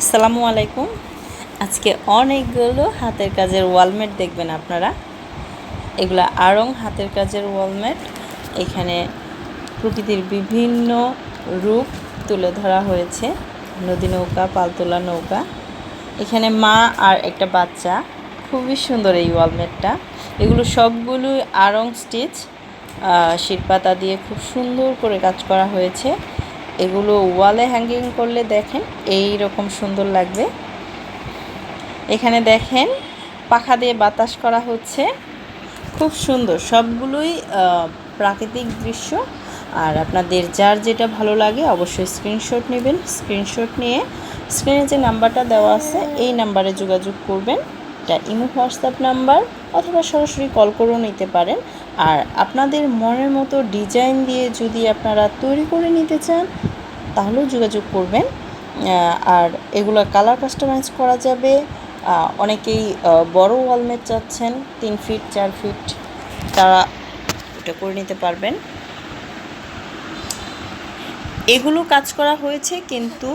আসসালামু আলাইকুম। আজকে অনেকগুলো হাতের কাজের ওয়ালমেট দেখবেন আপনারা। এগুলো আড়ং হাতের কাজের ওয়ালমেট এখানে প্রকৃতির বিভিন্ন রূপ তুলে ধরা হয়েছে। নদী নৌকা, পালতোলা নৌকা। এখানে মা আর একটা বাচ্চা। খুবই সুন্দর এই ওয়ালমেটটা এগুলো সবগুলোই আড়ং স্টিচ। শিরপাতা দিয়ে খুব সুন্দর করে কাজ করা হয়েছে। এগুলো ওয়ালে হ্যাঙ্গিং করলে দেখেন এই রকম সুন্দর লাগবে। এখানে দেখেন পাখা দিয়ে বাতাস করা হচ্ছে। খুব সুন্দর, সবগুলোই প্রাকৃতিক দৃশ্য। আর আপনাদের যার যেটা ভালো লাগে অবশ্যই স্ক্রিনশট নেবেন। স্ক্রিনশট নিয়ে স্ক্রিনে যে নাম্বারটা দেওয়া আছে, এই নাম্বারে যোগাযোগ করবেন। এটা ইমো, হোয়াটসঅ্যাপ নাম্বার অথবা সরাসরি কল করেও নিতে পারেন। আর আপনাদের মনের মতো ডিজাইন দিয়ে যদি আপনারা তৈরি করে নিতে চান তাহলেও যোগাযোগ করবেন। আর এগুলো কালার কাস্টমাইজ করা যাবে। অনেকেই বড় ওয়ালমেট চাচ্ছেন, তিন ফিট চার ফিট তারা এটা করে নিতে পারবেন। এগুলো কাজ করা হয়েছে, কিন্তু